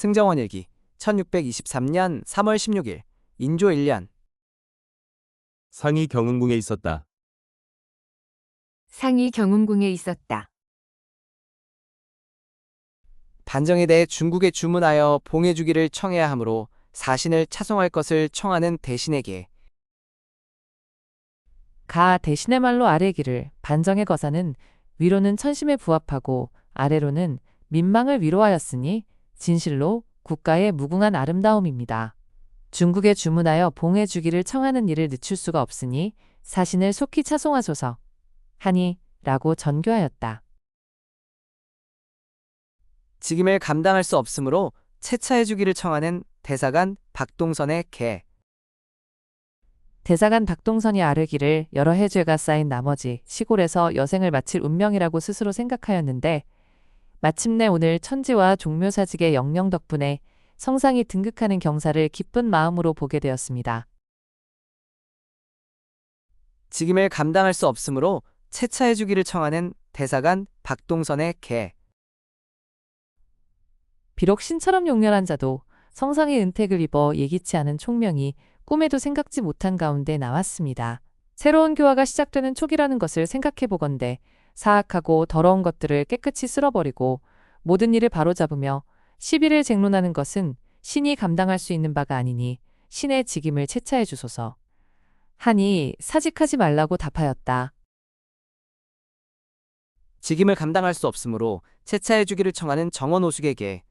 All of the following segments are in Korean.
승정원 일기 1623년 3월 16일 인조 1년 상이 경흥궁에 있었다. 상이 경운궁에 있었다. 반정에 대해 중국에 주문하여 봉해주기를 청해야 하므로 사신을 차송할 것을 청하는 대신에게 가 대신의 말로 아래기를 반정의 거사는 위로는 천심에 부합하고 아래로는 민망을 위로하였으니 진실로 국가의 무궁한 아름다움입니다. 중국에 주문하여 봉해 주기를 청하는 일을 늦출 수가 없으니 사신을 속히 차송하소서 하니 라고 전교하였다. 직임을 감당할 수 없으므로 채차해 주기를 청하는 대사관 박동선의 개 대사관 박동선이 아르기를 여러 해죄가 쌓인 나머지 시골에서 여생을 마칠 운명이라고 스스로 생각하였는데 마침내 오늘 천지와 종묘사직의 영령 덕분에 성상이 등극하는 경사를 기쁜 마음으로 보게 되었습니다. 직임을 감당할 수 없으므로 채차해 주기를 청하는 대사관 박동선의 개 비록 신처럼 용렬한 자도 성상의 은택을 입어 예기치 않은 총명이 꿈에도 생각지 못한 가운데 나왔습니다. 새로운 교화가 시작되는 초기라는 것을 생각해 보건대 사악하고 더러운 것들을 깨끗이 쓸어버리고 모든 일을 바로잡으며 시비를 쟁론하는 것은 신이 감당할 수 있는 바가 아니니 신의 직임을 채차해 주소서. 하니 사직하지 말라고 답하였다. 직임을 감당할 수 없으므로 채차해 주기를 청하는 정원오숙에게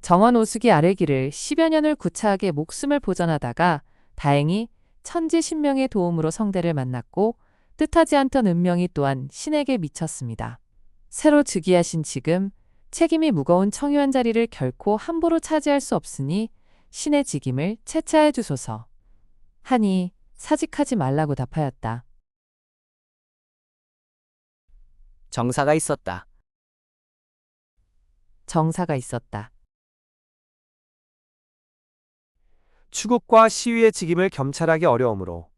정원 오숙이 아래기를 10여 년을 구차하게 목숨을 보전하다가 다행히 천지 신명의 도움으로 성대를 만났고 뜻하지 않던 운명이 또한 신에게 미쳤습니다. 새로 즉위하신 지금 책임이 무거운 청유한 자리를 결코 함부로 차지할 수 없으니 신의 직임을 채차해 주소서. 하니 사직하지 말라고 답하였다. 정사가 있었다. 정사가 있었다. 추국과 시위의 직임을 겸찰하기 어려우므로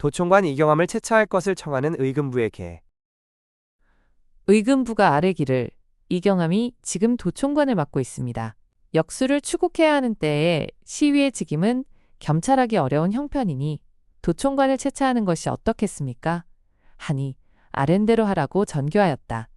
도총관 이경함을 채차할 것을 청하는 의금부에게 의금부가 아래기를 이경함이 지금 도총관을 맡고 있습니다. 역수를 추국해야 하는 때에 시위의 직임은 겸찰하기 어려운 형편이니 도총관을 채차하는 것이 어떻겠습니까? 하니 아랜대로 하라고 전교하였다.